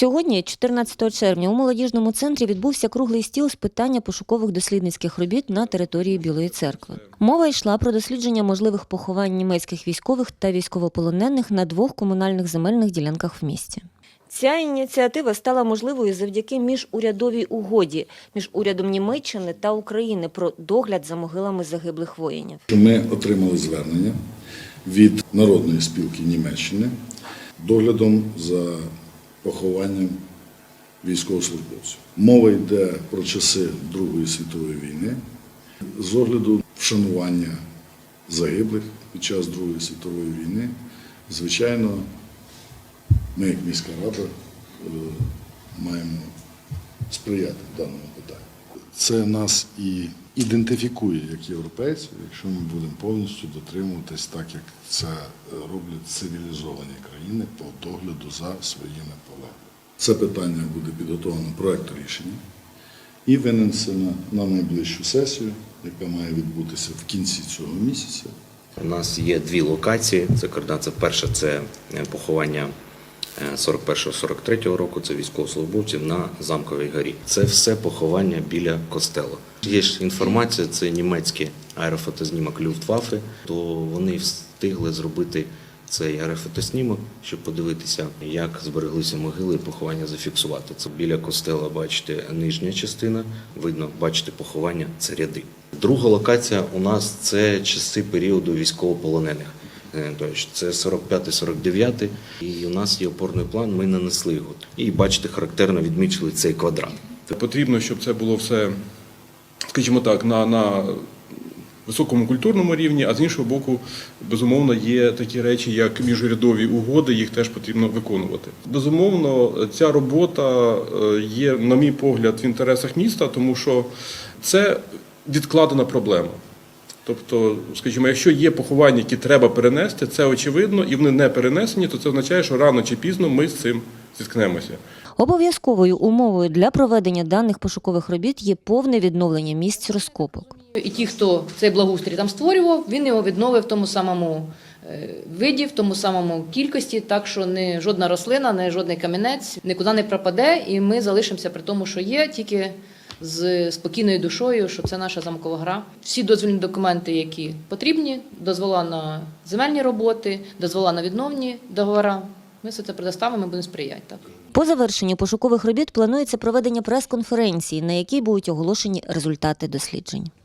Сьогодні, 14 червня, у молодіжному центрі відбувся круглий стіл з питання пошукових дослідницьких робіт на території Білої церкви. Мова йшла про дослідження можливих поховань німецьких військових та військовополонених на двох комунальних земельних ділянках в місті. Ця ініціатива стала можливою завдяки міжурядовій угоді між урядом Німеччини та України про догляд за могилами загиблих воїнів. Ми отримали звернення від Народної спілки Німеччини доглядом за похованням військовослужбовців. Мова йде про часи Другої світової війни з огляду вшанування загиблих під час Другої світової війни. Звичайно, ми, як міська рада, е, маємо сприяти даному питанню. Це нас і ідентифікує як європейців, якщо ми будемо повністю дотримуватись так, як це роблять цивілізовані країни по догляду за своїми полегами. Це питання буде підготовлено проект рішення і винесено на найближчу сесію, яка має відбутися в кінці цього місяця. У нас є дві локації. Це координація. Перша це е, поховання е, 41-43 року. Це військовослужбовців на замковій горі. Це все поховання біля костелу. Є ж інформація, це німецький аерофотознімок Люфтваффе, то вони встигли зробити цей аерофотоснімок, щоб подивитися, як збереглися могили і поховання зафіксувати. Це біля костела, бачите, нижня частина, видно, бачите, поховання це ряди. Друга локація у нас це часи періоду військовополонених. Е, це 45-49, і у нас є опорний план, ми нанесли його. І бачите, характерно відмічили цей квадрат. Потрібно, щоб це було все, скажімо так, на, на високому культурному рівні, а з іншого боку, безумовно, є такі речі, як міжурядові угоди, їх теж потрібно виконувати. Безумовно, ця робота е, є, на мій погляд, в інтересах міста, тому що це відкладена проблема. Тобто, скажімо, якщо є поховання, які треба перенести, це очевидно, і вони не перенесені, то це означає, що рано чи пізно ми з цим зіткнемося. Обов'язковою умовою для проведення даних пошукових робіт є повне відновлення місць розкопок. І ті, хто цей благоустрій там створював, він його відновив в тому самому е, виді, в тому самому кількості, так що не жодна рослина, не жодний камінець нікуди не пропаде, і ми залишимося при тому, що є, тільки з спокійною душою, що це наша замкова гра. Всі дозвільні документи, які потрібні, дозвола на земельні роботи, дозвола на відновні договори. Ми все це предоставимо, ми будемо сприяти. Так. По завершенню пошукових робіт планується проведення прес-конференції, на якій будуть оголошені результати досліджень.